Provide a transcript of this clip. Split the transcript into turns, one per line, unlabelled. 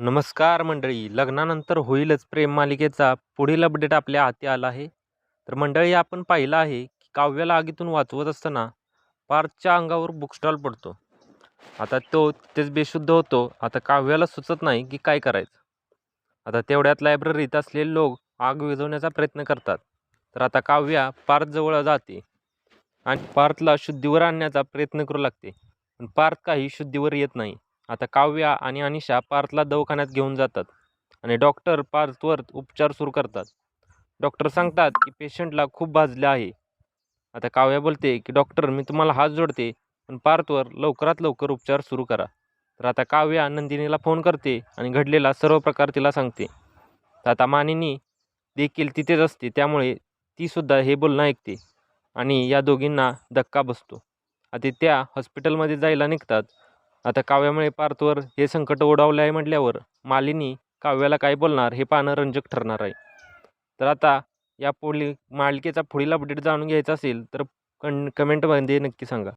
नमस्कार मंडळी लग्नानंतर होईलच प्रेम मालिकेचा पुढील अपडेट आपल्या हाती आला आहे. तर मंडळी आपण पाहिलं आहे की काव्याला आगीतून वाचवत असताना पार्थच्या अंगावर बुकस्टॉल पडतो. आता तो तेच बेशुद्ध होतो. आता काव्याला सुचत नाही की काय करायचं. आता तेवढ्यात लायब्ररीत असलेले लोक आग विझवण्याचा प्रयत्न करतात. तर आता काव्या पार्थजवळ जाते आणि पार्थला शुद्धीवर आणण्याचा प्रयत्न करू लागते. पण पार्थ काही शुद्धीवर येत नाही. आता काव्या आणि अनिशा पार्थला दवाखान्यात घेऊन जातात आणि डॉक्टर पार्थवर उपचार सुरू करतात. डॉक्टर सांगतात की पेशंटला खूप भाजले आहे. आता काव्या बोलते की डॉक्टर मी तुम्हाला हात जोडते पण पार्थवर लवकरात लवकर उपचार सुरू करा. तर आता काव्या नंदिनीला फोन करते आणि घडलेला सर्व प्रकार तिला सांगते. तर आता मानिनी देखील तिथेच असते त्यामुळे तीसुद्धा हे बोलणं ऐकते आणि या दोघींना धक्का बसतो. आता त्या हॉस्पिटलमध्ये जायला निघतात आता काव्यामुळे पार्थवर हे संकट ओढावलं आहे म्हटल्यावर मालिनी काव्याला काय बोलणार हे पाहणं रंजक ठरणार आहे. तर आता या पुढील मालिकेचा पुढील अपडेट जाणून घ्यायचा असेल तर कन कमेंटमध्ये नक्की सांगा.